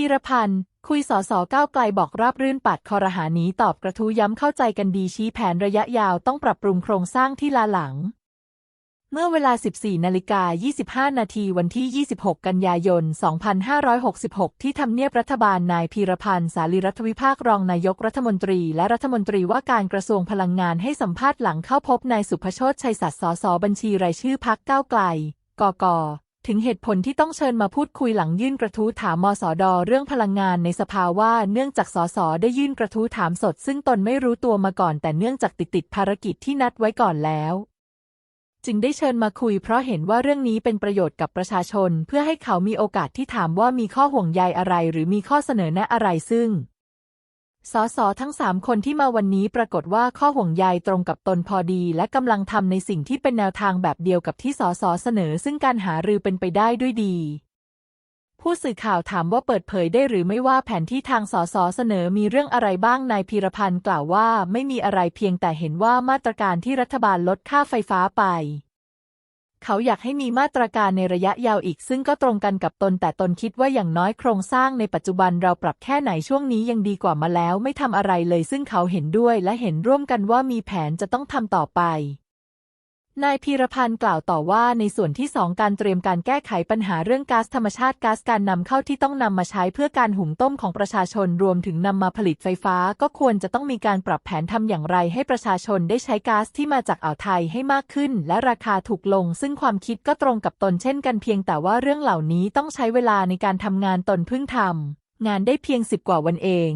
พีรพันธ์ คุยสอสอก้าวไกลบอกราบรื่นปัดคอรหานี้ตอบกระทู้ย้ำเข้าใจกันดีชี้แผนระยะยาวต้องปรับปรุงโครงสร้างที่ลาหลัง เมื่อเวลา 14 นาฬิกา 25 นาทีวันที่ 26 กันยายน 2566 ที่ทำเนียบรัฐบาลนายพีรพันธ์สาลีรัฐวิภาครองนายกรัฐมนตรี และรัฐมนตรีว่าการกระทรวงพลังงานให้สัมภาษณ์หลังเข้าพบนายสุภโชตชัยสัตย์สสบัญชีรายชื่อพักก้าวไกลกก ถึงเหตุผลที่ต้องเชิญมาพูดคุยหลังยื่นกระทู้ถามมสดเรื่องพลังงานในสภาว่าเนื่องจากสสได้ยื่นกระทู้ถามสด ซึ่งตนไม่รู้ตัวมาก่อน แต่เนื่องจากติดติดภารกิจที่นัดไว้ก่อนแล้ว จึงได้เชิญมาคุย เพราะเห็นว่าเรื่องนี้เป็นประโยชน์กับประชาชน เพื่อให้เขามีโอกาสที่ถามว่ามีข้อห่วงใยอะไร หรือมีข้อเสนอแนะอะไรซึ่ง สสทั้งสามคนที่มาวันนี้ปรากฏว่าข้อห่วงใยตรงกับตนพอดี และกำลังทำในสิ่งที่เป็นแนวทางแบบเดียวกับที่สสเสนอ ซึ่งการหารือเป็นไปได้ด้วยดี ผู้สื่อข่าวถามว่าเปิดเผยได้หรือไม่ว่าแผนที่ทางสสเสนอมีเรื่องอะไรบ้างนายพีรพันธ์กล่าวว่าไม่มีอะไรเพียงแต่เห็นว่ามาตรการที่รัฐบาลลดค่าไฟฟ้าไป เขาอยากให้มีมาตรการในระยะยาวอีก ซึ่งก็ตรงกันกับตน แต่ตนคิดว่าอย่างน้อยโครงสร้างในปัจจุบันเราปรับแค่ไหนช่วงนี้ยังดีกว่ามาแล้ว ไม่ทำอะไรเลย ซึ่งเขาเห็นด้วยและเห็นร่วมกันว่ามีแผนจะต้องทำต่อไป นายพีรพันธ์กล่าวต่อว่าในส่วนที่สองการเตรียมการแก้ไขปัญหาเรื่องก๊าซธรรมชาติก๊าซการนำเข้าที่ต้องนำมาใช้เพื่อการหุงต้มของประชาชนรวมถึงนำมาผลิตไฟฟ้า ก็ควรจะต้องมีการปรับแผนทำอย่างไรให้ประชาชนได้ใช้ก๊าซที่มาจากอ่าวไทยให้มากขึ้น และราคาถูกลง ซึ่งความคิดก็ตรงกับตนเช่นกันเพียงแต่ว่าเรื่องเหล่านี้ต้องใช้เวลาในการทำงานตนเพิ่งทำงานได้เพียงสิบกว่าวันเอง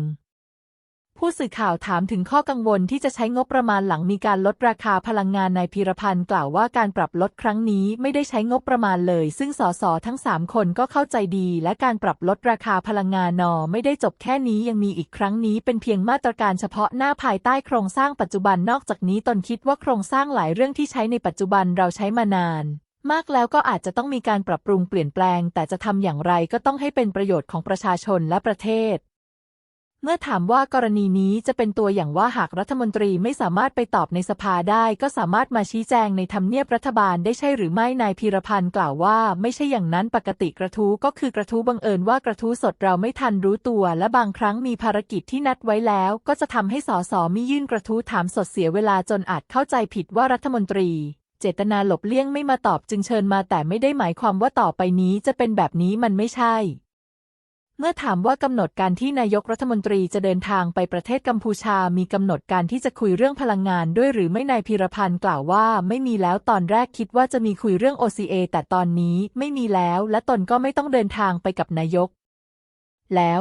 ผู้สื่อข่าวถามถึงข้อกังวลที่จะใช้งบประมาณหลังมีการลดราคาพลังงานนายพีรพันธ์กล่าวว่าการปรับลดครั้งนี้ไม่ได้ใช้งบประมาณเลย ซึ่งสสทั้งสามคนก็เข้าใจดี และการปรับลดราคาพลังงานนอไม่ได้จบแค่นี้ยังมีอีกครั้งนี้เป็นเพียงมาตรการเฉพาะหน้าภายใต้โครงสร้างปัจจุบันนอกจากนี้ตนคิดว่าโครงสร้างหลายเรื่องที่ใช้ในปัจจุบันเราใช้มานานมากแล้วก็อาจจะต้องมีการปรับปรุงเปลี่ยนแปลง แต่จะทำอย่างไรก็ต้องให้เป็นประโยชน์ของประชาชนและประเทศ เมื่อถามว่ากรณีนี้จะเป็นตัวอย่างว่าหากรัฐมนตรีไม่สามารถไปตอบในสภาได้ ก็สามารถมาชี้แจงในทำเนียบรัฐบาลได้ใช่หรือไม่นายพีรพันธ์กล่าวว่า ไม่ใช่อย่างนั้นปกติกระทู้ก็คือกระทู้บังเอิญว่ากระทู้สดเราไม่ทันรู้ตัว และบางครั้งมีภารกิจที่นัดไว้แล้ว ก็จะทำให้สสมิยื่นกระทู้ถามสดเสียเวลาจนอาจเข้าใจผิดว่ารัฐมนตรีเจตนาหลบเลี่ยงไม่มาตอบจึงเชิญมาแต่ไม่ได้หมายความว่าต่อไปนี้จะเป็นแบบนี้มันไม่ใช่ เมื่อถามว่ากำหนดการที่นายกรัฐมนตรีจะเดินทางไปประเทศกัมพูชา มีกำหนดการที่จะคุยเรื่องพลังงานด้วยหรือไม่นายพีรพันธ์กล่าวว่า ไม่มีแล้วตอนแรกคิดว่าจะมีคุยเรื่อง OCA แต่ตอนนี้ไม่มีแล้ว และตนก็ไม่ต้องเดินทางไปกับนายก แล้ว